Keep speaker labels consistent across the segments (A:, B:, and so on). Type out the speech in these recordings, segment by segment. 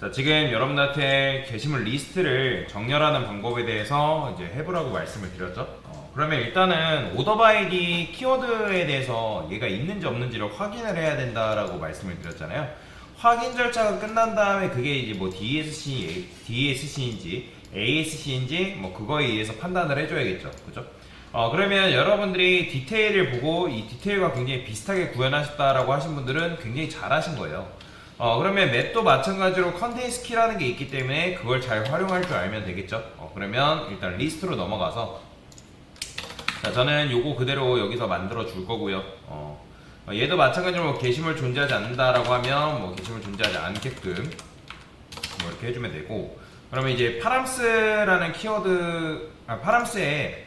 A: 자, 지금 여러분들한테 게시물 리스트를 정렬하는 방법에 대해서 이제 해보라고 말씀을 드렸죠. 어, 그러면 일단은 오더바이디 키워드에 대해서 얘가 있는지 없는지를 확인을 해야 된다라고 말씀을 드렸잖아요. 확인 절차가 끝난 다음에 그게 이제 뭐 DSC, DSC인지 ASC인지 뭐 그거에 의해서 판단을 해줘야겠죠. 그죠? 어, 그러면 여러분들이 디테일을 보고 이 디테일과 굉장히 비슷하게 구현하셨다라고 하신 분들은 굉장히 잘하신 거예요. 어, 그러면 맵도 마찬가지로 컨테이스 키라는 게 있기 때문에 그걸 잘 활용할 줄 알면 되겠죠. 어, 그러면 일단 리스트로 넘어가서 자, 저는 요거 그대로 여기서 만들어 줄 거고요. 어, 어, 얘도 마찬가지로 뭐 게시물 존재하지 않는다라고 하면 뭐 게시물 존재하지 않게끔 뭐 이렇게 해주면 되고 그러면 이제 파람스라는 키워드 아, 파람스에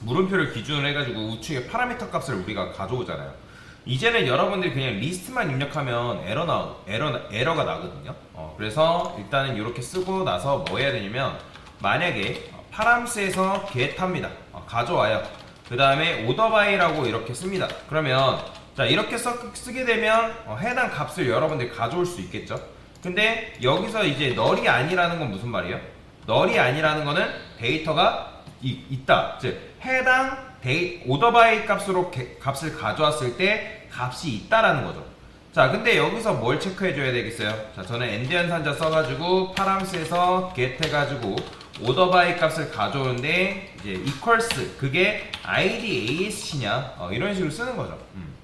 A: 물음표를 기준으로 해가지고 우측에 파라미터 값을 우리가 가져오잖아요. 이제는 여러분들이 그냥 리스트만 입력하면 에러 나 에러 에러가 나거든요. 어, 그래서 일단은 이렇게 쓰고 나서 뭐 해야 되냐면 만약에 파람스에서 get합니다. 어, 가져와요. 그 다음에 오더바이라고 이렇게 씁니다. 그러면 자 이렇게 써, 쓰게 되면 어, 해당 값을 여러분들이 가져올 수 있겠죠. 근데 여기서 이제 널이 아니라는 건 무슨 말이에요? 널이 아니라는 거는 데이터가 이- 있다. 즉 해당 데이 오더바이 값으로 게- 값을 가져왔을 때 값이 있다라는 거죠. 자, 근데 여기서 뭘 체크해 줘야 되겠어요? 자, 저는 엔디언 산자 써가지고 파람스에서 get 해가지고 오더바이 값을 가져오는데 이제 equals 그게 id asc냐 어, 이런 식으로 쓰는 거죠. 음.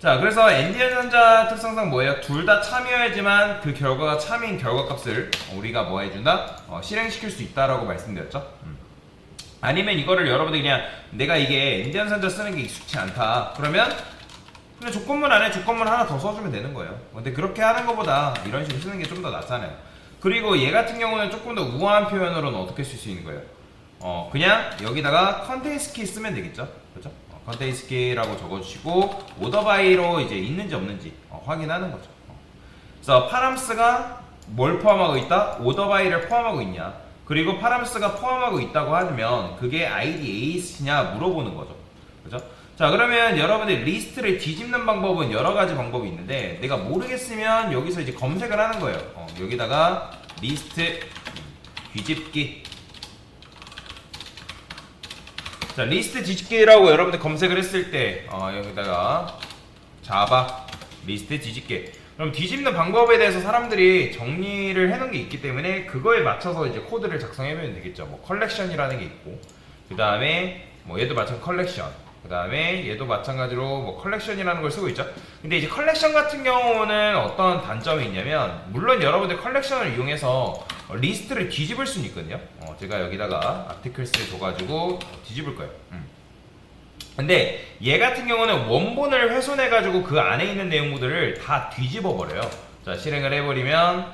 A: 자, 그래서 엔디언 산자 특성상 뭐예요? 둘 다 참여해야지만 그 결과가 참인 결과 값을 우리가 뭐 해준다? 어, 실행시킬 수 있다라고 말씀드렸죠. 음. 아니면 이거를 여러분들이 그냥 내가 이게 엔디언 산자 쓰는 게 익숙치 않다. 그러면 그냥 조건문 안에 조건문 하나 더 써주면 되는 거예요. 근데 그렇게 하는 것보다 이런 식으로 쓰는 게 좀 더 낫잖아요. 그리고 얘 같은 경우는 조금 더 우아한 표현으로는 어떻게 쓸 수 있는 거예요? 어, 그냥 여기다가 컨테이스 키 쓰면 되겠죠? 그죠? 어, 컨테이스 키라고 적어주시고 오더바이로 이제 있는지 없는지 어, 확인하는 거죠. 어. 그래서 파람스가 뭘 포함하고 있다? 오더바이를 포함하고 있냐? 그리고 파람스가 포함하고 있다고 하면 그게 ID AS냐 물어보는 거죠. 그죠? 자 그러면 여러분들 리스트를 뒤집는 방법은 여러 가지 방법이 있는데 내가 모르겠으면 여기서 이제 검색을 하는 거예요. 어, 여기다가 리스트 뒤집기 자 리스트 뒤집기라고 여러분들 검색을 했을 때 어, 여기다가 자바 리스트 뒤집기 그럼 뒤집는 방법에 대해서 사람들이 정리를 해놓은 게 있기 때문에 그거에 맞춰서 이제 코드를 작성해보면 되겠죠. 뭐 컬렉션이라는 게 있고 그 다음에 뭐 얘도 마찬가지 컬렉션 그 다음에 얘도 마찬가지로 뭐 컬렉션이라는 걸 쓰고 있죠. 근데 이제 컬렉션 같은 경우는 어떤 단점이 있냐면 물론 여러분들 컬렉션을 이용해서 어, 리스트를 뒤집을 수는 있거든요. 어, 제가 여기다가 아티클스를 줘가지고 뒤집을 거예요. 음. 근데 얘 같은 경우는 원본을 훼손해가지고 그 안에 있는 내용들을 다 뒤집어 버려요. 자 실행을 해버리면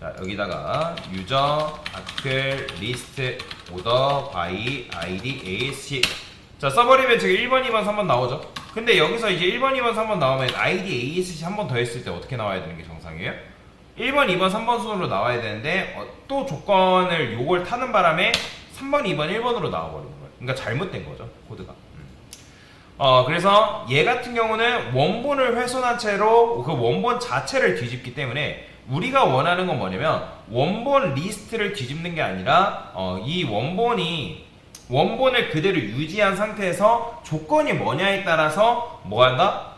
A: 자 여기다가 유저 아클 리스트 오더 바이 아이디 ASC 자 써버리면 지금 1번, 2번, 3번 나오죠. 근데 여기서 이제 1번, 2번, 3번 나오면 아이디 ASC 한 번 더 했을 때 어떻게 나와야 되는 게 정상이에요? 1번, 2번, 3번 순으로 나와야 되는데 어, 또 조건을 요걸 타는 바람에 3번, 2번, 1번으로 나와버리는 거예요. 그러니까 잘못된 거죠 코드가. 음. 어 그래서 얘 같은 경우는 원본을 훼손한 채로 그 원본 자체를 뒤집기 때문에 우리가 원하는 건 뭐냐면 원본 리스트를 뒤집는 게 아니라 어, 이 원본이 원본을 그대로 유지한 상태에서 조건이 뭐냐에 따라서 뭐 한다?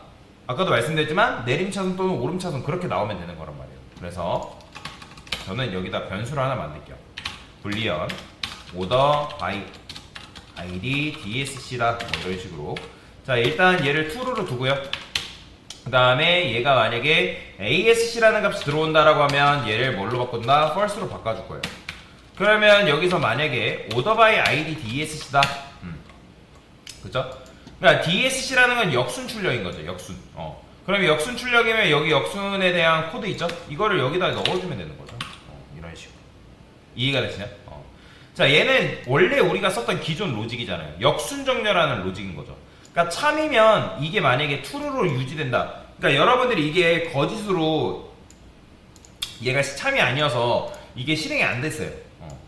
A: 아까도 말씀드렸지만 내림차순 또는 오름차순 그렇게 나오면 되는 거란 말이에요. 그래서 저는 여기다 변수를 하나 만들게요. 불리언 오더 바이 id dsc다 뭐 이런 식으로 자 일단 얘를 true로 두고요 그 다음에 얘가 만약에 asc라는 값이 들어온다라고 하면 얘를 뭘로 바꾼다? false로 바꿔줄 거예요 그러면 여기서 만약에 order by id dsc다 음. 그죠? 그러니까 dsc라는 건 역순 출력인 거죠 역순 어. 그럼 역순 출력이면 여기 역순에 대한 코드 있죠? 이거를 여기다 넣어주면 되는 거죠 어, 이런 식으로 이해가 되시나요? 어. 자, 얘는 원래 우리가 썼던 기존 로직이잖아요. 역순정렬하는 로직인 거죠. 그러니까 참이면 이게 만약에 true로 유지된다. 그러니까 여러분들이 이게 거짓으로 얘가 참이 아니어서 이게 실행이 안 됐어요. 어.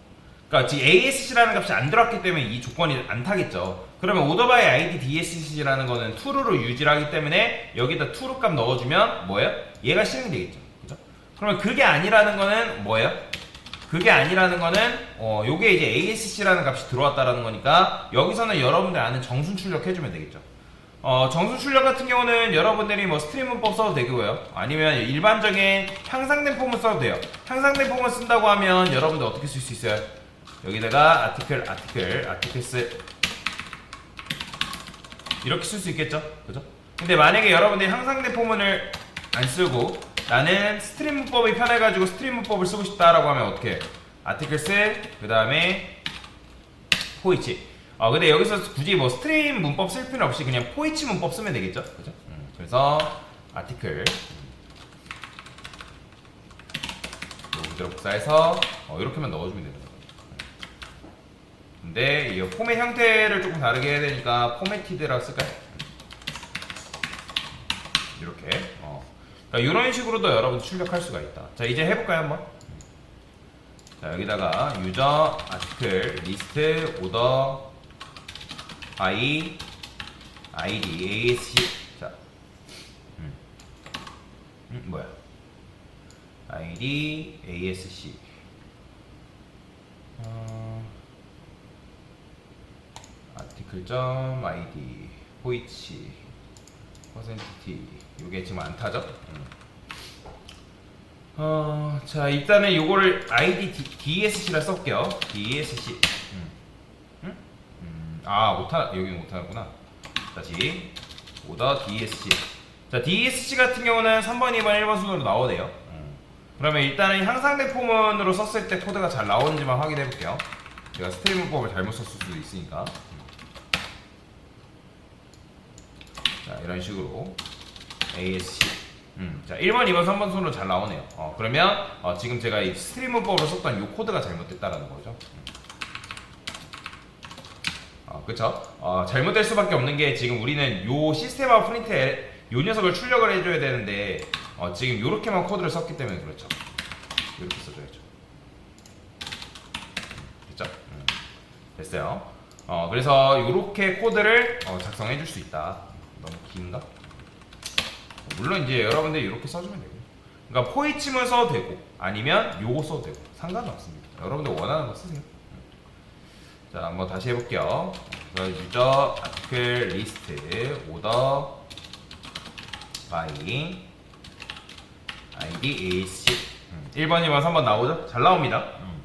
A: 그러니까 지금 ASC라는 값이 안 들어왔기 때문에 이 조건이 안 타겠죠. 그러면 오더바이 ID DSC라는 거는 true로 유지를 하기 때문에 여기다 true 값 넣어주면 뭐예요? 얘가 실행이 되겠죠. 그죠? 그러면 그게 아니라는 거는 뭐예요? 그게 아니라는 거는 어 요게 이제 ASC라는 값이 들어왔다라는 거니까 여기서는 여러분들 아는 정순 출력 해주면 되겠죠. 어 정순 출력 같은 경우는 여러분들이 뭐 스트림 문법 써도 되고요. 아니면 일반적인 향상된 폼을 써도 돼요. 향상된 폼을 쓴다고 하면 여러분들 어떻게 쓸 수 있어요? 여기다가 아티클, 아티클, 아티클스 이렇게 쓸 수 있겠죠? 그죠? 근데 만약에 여러분들이 향상된 포문을 안 쓰고 나는 스트림 문법이 편해가지고 스트림 문법을 쓰고 싶다라고 하면 어떻게? 아티클스 그 다음에 포이치. 어 근데 여기서 굳이 뭐 스트림 문법 쓸 필요 없이 그냥 포이치 문법 쓰면 되겠죠? 그죠? 음, 그래서 아티클 그대로 복사해서 어, 이렇게만 넣어주면 거예요. 근데 이 포맷 형태를 조금 다르게 해야 되니까 포매티드라고 쓸까요? 이렇게 어. 그러니까 이런 식으로도 여러분 출력할 수가 있다. 자 이제 해볼까요 한번? 자 여기다가 유저 아티클 리스트 오더 바이 아이디 ASC 자 음. 음, 뭐야 ID ASC 어, 아티클.점 ID 호이치 퍼센트 T 이게 지금 안 타죠? 음. 어, 자 일단은 요거를 ID DSC라 써볼게요. DSC. 음. 음? 음, 아 못하 여기 못하구나. 다시 오더 DSC. 자 DSC 같은 경우는 3번, 2번, 1번 순으로 나오네요. 음. 그러면 일단은 향상된 포문으로 썼을 때 코드가 잘 나오는지만 확인해 볼게요. 제가 스트림 문법을 잘못 썼을 수도 있으니까. 자 이런 식으로. ASC 음, 자 1번, 2번, 3번 순으로 잘 나오네요. 어, 그러면 어, 지금 제가 이 스트리머법으로 썼던 이 코드가 잘못됐다라는 거죠. 음. 어, 그쵸? 어, 잘못될 수밖에 없는 게 지금 우리는 요 시스템화 프린트에 요 녀석을 출력을 해줘야 되는데 어, 지금 요렇게만 코드를 썼기 때문에 그렇죠. 이렇게 써줘야죠. 됐죠? 음, 됐어요. 어, 그래서 요렇게 코드를 어, 작성해 줄 수 있다 긴가? 물론 이제 여러분들 이렇게 써주면 되고. 그러니까 포이침을 써도 되고 아니면 요거 써도 되고. 상관은 없습니다. 여러분들 원하는 거 쓰세요. 자 한번 다시 해볼게요. 유저 아티클 리스트. 오더 바이 아이디 ASC 음, 1번, 2번, 3번 나오죠? 잘 나옵니다. 음.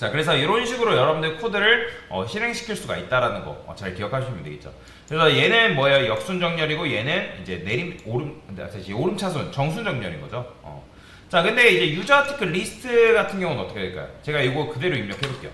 A: 자 그래서 이런 식으로 여러분들 코드를 어, 실행시킬 수가 있다라는 거 잘 기억하시면 되겠죠. 그래서 얘는 뭐예요? 역순 정렬이고 얘는 이제 내림 오름 다시 오름 차순 정순 정렬인 거죠. 어. 자 근데 이제 유저 아티클 리스트 같은 경우는 어떻게 될까요? 제가 이거 그대로 입력해 볼게요.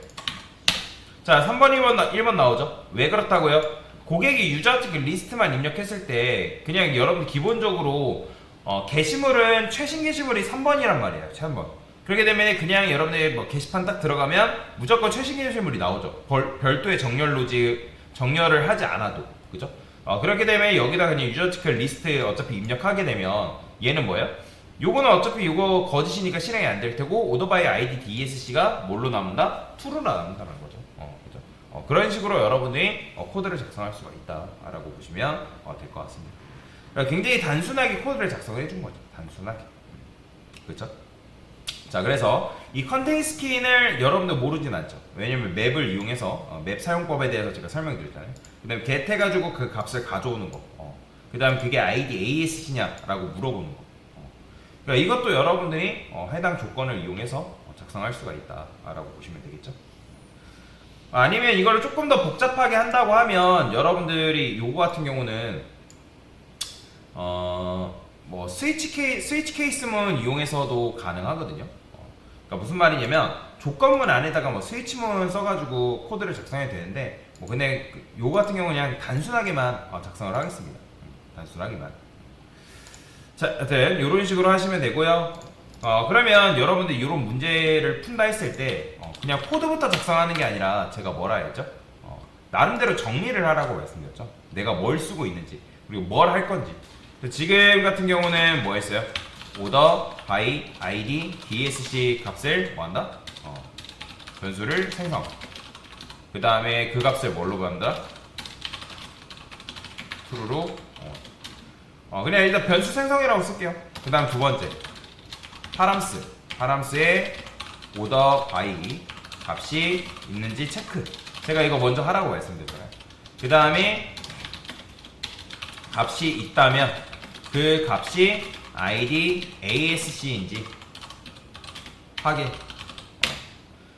A: 자 3번 2번 1번 나오죠? 왜 그렇다고요? 고객이 유저 아티클 리스트만 입력했을 때 그냥 여러분 기본적으로 어, 게시물은 최신 게시물이 3번이란 말이에요. 3번 그렇게 되면 그냥 여러분들 뭐 게시판 딱 들어가면 무조건 최신 게시물이 나오죠. 벌- 별도의 정렬 로지 정렬을 하지 않아도 그죠? 어, 그렇게 되면 여기다 그냥 유저 티클 리스트 어차피 입력하게 되면 얘는 뭐예요? 요거는 어차피 요거 거짓이니까 실행이 안 될 테고 오토바이 아이디 DSC가 뭘로 남는다? true로 남는다는 거죠. 어, 그죠? 어, 그런 식으로 여러분들이 어, 코드를 작성할 수가 있다라고 보시면 어, 될것 같습니다. 그러니까 굉장히 단순하게 코드를 작성을 해준 거죠. 단순하게. 그렇죠? 자 그래서 이 컨테인 스킨을 여러분들 모르진 않죠. 왜냐면 맵을 이용해서 어, 맵 사용법에 대해서 제가 설명드렸잖아요. 그 다음에 get 해가지고 그 값을 가져오는 거. 어. 그 다음에 그게 ID ASC냐 라고 물어보는 거. 어. 그러니까 이것도 여러분들이 어, 해당 조건을 이용해서 어, 작성할 수가 있다 라고 보시면 되겠죠. 아니면 이거를 조금 더 복잡하게 한다고 하면 여러분들이 요거 같은 경우는 어, 뭐 스위치 케이 스위치 케이스문 이용해서도 가능하거든요. 어, 그러니까 무슨 말이냐면 조건문 안에다가 뭐 스위치문 써가지고 코드를 작성해야 되는데 뭐 근데 그- 요거 같은 경우는 그냥 단순하게만 어, 작성을 하겠습니다. 음, 단순하게만. 자, 하여튼 이런 식으로 하시면 되고요. 어, 그러면 여러분들 이런 문제를 푼다 했을 때 어, 그냥 코드부터 작성하는 게 아니라 제가 뭐라 했죠? 어, 나름대로 정리를 하라고 말씀드렸죠. 내가 뭘 쓰고 있는지 그리고 뭘 할 건지. 지금 같은 경우는 뭐 했어요? 오더 바이 id dsc 값을 뭐 한다? 어, 변수를 생성. 그 다음에 그 값을 뭘로 받는다? true로 어. 어, 그냥 일단 변수 생성이라고 쓸게요. 그 다음 두 번째. 파람스 파람스의 오더 바이 값이 있는지 체크 제가 이거 먼저 하라고 말씀드렸잖아요 그 다음에 값이 있다면 그 값이 id ASC인지 확인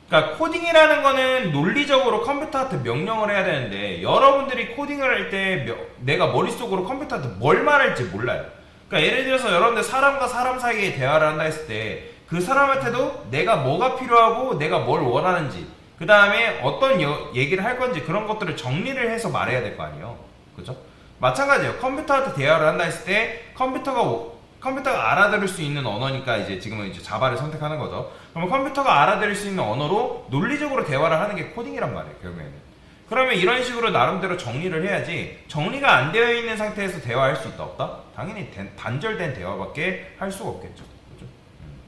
A: 그러니까 코딩이라는 거는 논리적으로 컴퓨터한테 명령을 해야 되는데 여러분들이 코딩을 할 때 내가 머릿속으로 컴퓨터한테 뭘 말할지 몰라요. 그러니까 예를 들어서 여러분들 사람과 사람 사이에 대화를 한다 했을 때 그 사람한테도 내가 뭐가 필요하고 내가 뭘 원하는지 그 다음에 어떤 여- 얘기를 할 건지 그런 것들을 정리를 해서 말해야 될 거 아니에요. 그죠? 마찬가지예요. 컴퓨터한테 대화를 한다 했을 때 컴퓨터가 오- 컴퓨터가 알아들을 수 있는 언어니까 이제 지금은 이제 자바를 선택하는 거죠. 그러면 컴퓨터가 알아들을 수 있는 언어로 논리적으로 대화를 하는 게 코딩이란 말이에요. 결국에는. 그러면 이런 식으로 나름대로 정리를 해야지 정리가 안 되어 있는 상태에서 대화할 수 있다 없다? 당연히 된- 단절된 대화밖에 할 수가 없겠죠. 그죠? 음.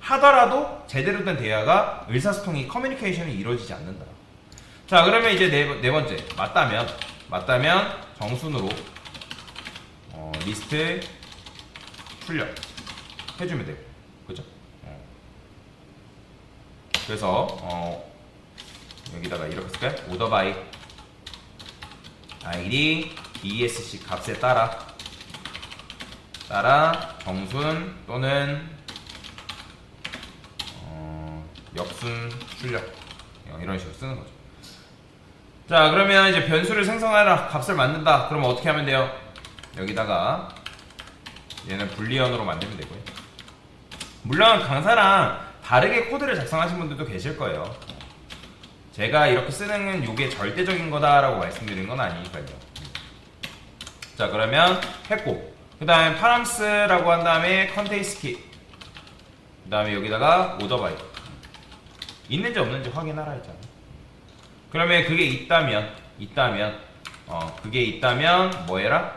A: 하더라도 제대로 된 대화가 의사소통이 커뮤니케이션이 이루어지지 않는다. 자 그러면 이제 네, 번- 네 번째 맞다면 맞다면 정순으로 어, 리스트 출력 해주면 되고 그죠? 어. 그래서 어, 여기다가 이렇게 쓸까요? 오더 바이 id dsc 값에 따라 따라 정순 또는 어, 역순 출력 어, 이런 식으로 쓰는 거죠. 자 그러면 이제 변수를 생성하라 값을 만든다. 그러면 어떻게 하면 돼요? 여기다가 얘는 불리언으로 만들면 되고요. 물론 강사랑 다르게 코드를 작성하신 분들도 계실 거예요. 제가 이렇게 쓰는 이게 절대적인 거다라고 말씀드린 건 아니니까요. 자 그러면 했고 그 다음에 파람스라고 한 다음에 컨테이스 키. 그 다음에 여기다가 오더바이. 있는지 없는지 확인하라 했잖아. 그러면 그게 있다면 있다면 어 그게 있다면 뭐 해라?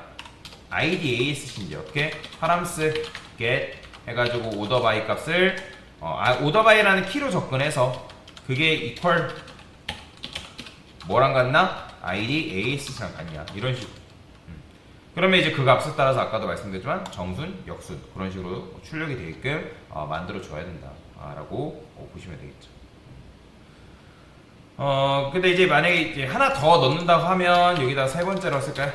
A: IDASC인지 어떻게? 파람스 get 해가지고 오더바이 값을 어, 아, 오더바이라는 키로 접근해서 그게 equal 뭐랑 같나? ID ASC랑 같냐 이런 식으로 음. 그러면 이제 그 값에 따라서 아까도 말씀드렸지만 정순, 역순 그런 식으로 출력이 되게끔 어, 만들어 줘야 된다라고 어, 보시면 되겠죠. 어 근데 이제 만약에 이제 하나 더 넣는다고 하면 여기다 세 번째로 쓸까요?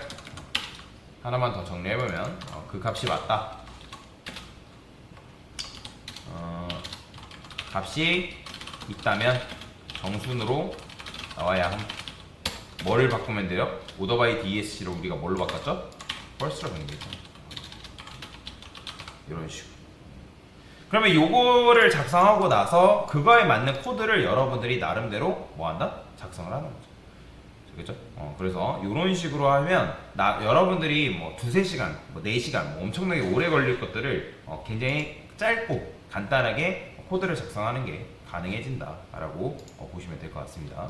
A: 하나만 더 정리해보면 어, 그 값이 맞다. 어, 값이 있다면 정순으로 나와야 함. 뭐를 바꾸면 돼요? 오더바이 DSC로 우리가 뭘로 바꿨죠? 펄스로 변경했죠. 이런 식으로. 그러면 요거를 작성하고 나서 그거에 맞는 코드를 여러분들이 나름대로 뭐 한다? 작성을 하는 거죠. 그죠? 어, 그래서 이런 식으로 하면 나 여러분들이 뭐 두세 시간, 뭐 네 시간 뭐 엄청나게 오래 걸릴 것들을 어, 굉장히 짧고 간단하게 코드를 작성하는 게 가능해진다라고 어, 보시면 될 것 같습니다.